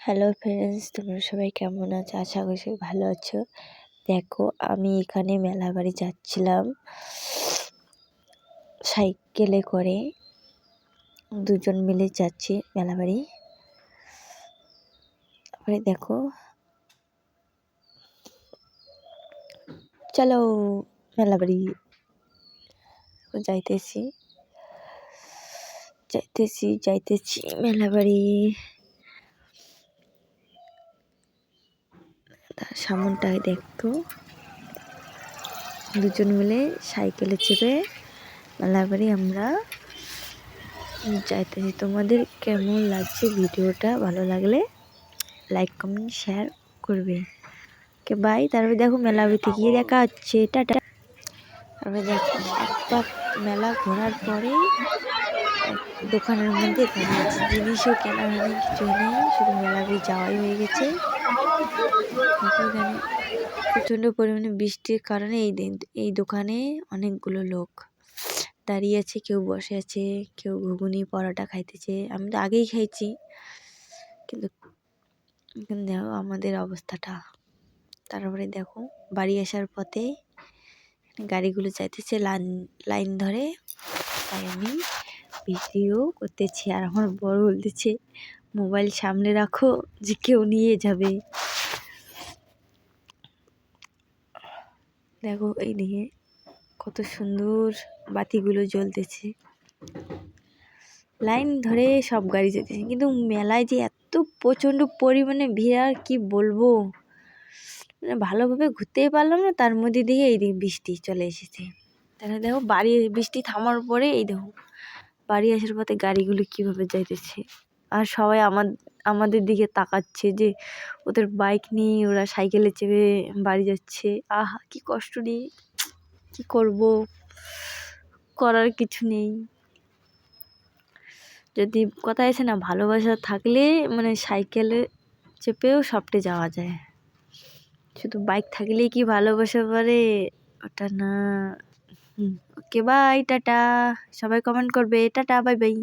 Hello friends তোমরা সবাই কেমন আছো? আশা করি ভালো আছো। দেখো, আমি এখানে মেলা বাড়ি যাচ্ছিলাম। সাইকেলে করে দুজন মিলে যাচ্ছি মেলা বাড়ি। তারপরে দেখো, চলো মেলা বাড়ি যাইতেছি। যাইতেছি যাইতেছি মেলা বাড়ি তার সামনটায় দেখতো। দুজন মিলে সাইকেলে চেপে মেলাবাড়ি আমরা যাইতেছি। তোমাদের কেমন লাগছে ভিডিওটা? ভালো লাগলে লাইক কমেন্ট শেয়ার করবে। কে বাই তারপরে দেখো মেলাবাড়িতে গিয়ে দেখা হচ্ছে। টাটা। তারপরে দেখো, একটা মেলা ঘোরার পরে দোকানের মধ্যে জিনিসও কেনা হয়নি কিছু নেই, শুধু মেলাবাড়ি যাওয়াই হয়ে গেছে। এখানে প্রচণ্ড পরিমাণে বৃষ্টির কারণে এই দিন, এই দোকানে অনেকগুলো লোক দাঁড়িয়ে আছে, কেউ বসে আছে, কেউ ঘুগুনি, পরোটা খাইতেছে। আমি তো আগেই খাইছি, কিন্তু দেখো আমাদের অবস্থাটা। তারপরে দেখো বাড়ি আসার পথে গাড়িগুলো যাইতেছে লাইন লাইন ধরে। তাই আমি ভিডিও করতেছি আর আমার বড় বলতেছে, মোবাইল সামনে রাখো যে কেউ নিয়ে যাবে। দেখো এই দিকে কত সুন্দর বাতিগুলো জ্বলতেছে। লাইন ধরে সব গাড়ি যেতেছে কিন্তু মেলায় যে এত প্রচণ্ড পরিমাণে ভিড়, আর কি বলব? মানে ভালোভাবে ঘুরতেই পারলাম না, তার মধ্যে দিকে এই দিকে বৃষ্টি চলে এসেছে। তাহলে দেখো বাড়ি বৃষ্টি থামার পরে এই দেখো বাড়ি আসার পথে গাড়িগুলো কীভাবে যাইতেছে? আর সবাই আমার, আমাদের দিকে তাকাচ্ছে যে ওদের বাইক নিয়ে ওরা সাইকেলে চেপে বাড়ি যাচ্ছে। আহা, কি কষ্ট নেই কী করব? করার কিছু নেই। যদি কথা আছে না, ভালোবাসা থাকলে মানে সাইকেলে চেপেও সবটে যাওয়া যায়। শুধু বাইক থাকলেই কি ভালোবাসা পারে ওটা না। Okay bye tata. সবাই কমেন্ট করবে। Tata bye by